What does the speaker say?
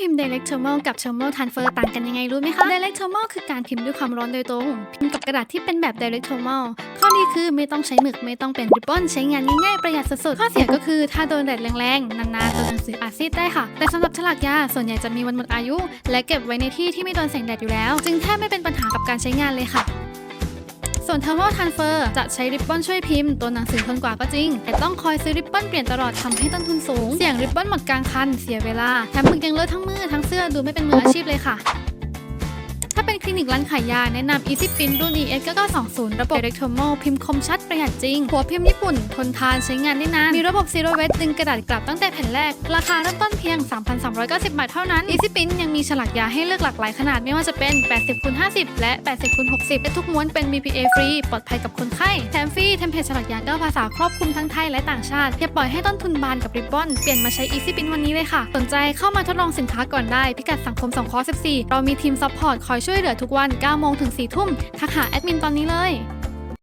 พิมพ์ direct thermal กับ thermal transfer ต่างกันยังไงรู้ไหมคะ direct thermal คือการพิมพ์ด้วยความร้อนโดยตรง พิมพ์กับกระดาษที่เป็นแบบ direct thermal ข้อดีคือไม่ต้องใช้หมึกไม่ต้องเป็นริบบอนใช้งานง่ายๆประหยัดสุดๆข้อเสียก็คือถ้าโดนแดดแรงๆ นานๆตัวหนังสืออาจซีดได้ค่ะ แต่สำหรับฉลากยาส่วนใหญ่จะมีวันหมดอายุ และเก็บไว้ในที่ที่ไม่โดนแสงแดดอยู่แล้ว จึงแทบไม่เป็นปัญหากับการใช้งานเลยค่ะ ส่วน thermal transfer จะใช้ริบบอนช่วยพิมพ์ตัวหนังสือทนกว่าก็จริง แต่ต้องคอยซื้อริบบอนเปลี่ยนตลอดทำให้ต้นทุนสูง เสี่ยงริบบอนหมดกลางคัน เสียเวลา แถมมึกยังเลอะทั้งมือทั้งเสื้อดูไม่เป็นมืออาชีพเลยค่ะ ถ้าเป็นคลินิกร้านขายยา แนะนำ Easy Pin รุ่น ES 9920 ระบบ Direct Thermal พิมพ์คมชัดประหยัดจริง หัวพิมพ์ญี่ปุ่น ทนทานใช้งานได้นาน มีระบบ Zero Waste ดึงกระดาษกลับตั้งแต่แผ่นแรก ราคาเริ่มต้นเพียง 3,390 บาทเท่านั้น Easy Pin ยังมีฉลากยาให้เลือกหลากหลายขนาดไม่ว่าจะเป็น 80คูณ50 และ 80คูณ60 และทุกม้วนเป็น BPA ฟรีปลอดภัยกับคนไข้ แถมฟรีเทมเพลตฉลากยา9ภาษาครอบคลุมทั้งไทยและต่างชาติอย่าปล่อยให้ต้นทุนบานกับริบบอนเปลี่ยนมาใช้ Easy Pin วันนี้เลยค่ะ สนใจเข้ามาทดลองสินค้าก่อนได้ พิกัดสังคมสงเคราะห์14 เรามีทีมซัพพอร์ตคอยช่วยเหลือทุกวัน9โมงถึง4ทุ่มทักหาแอดมินตอนนี้เลย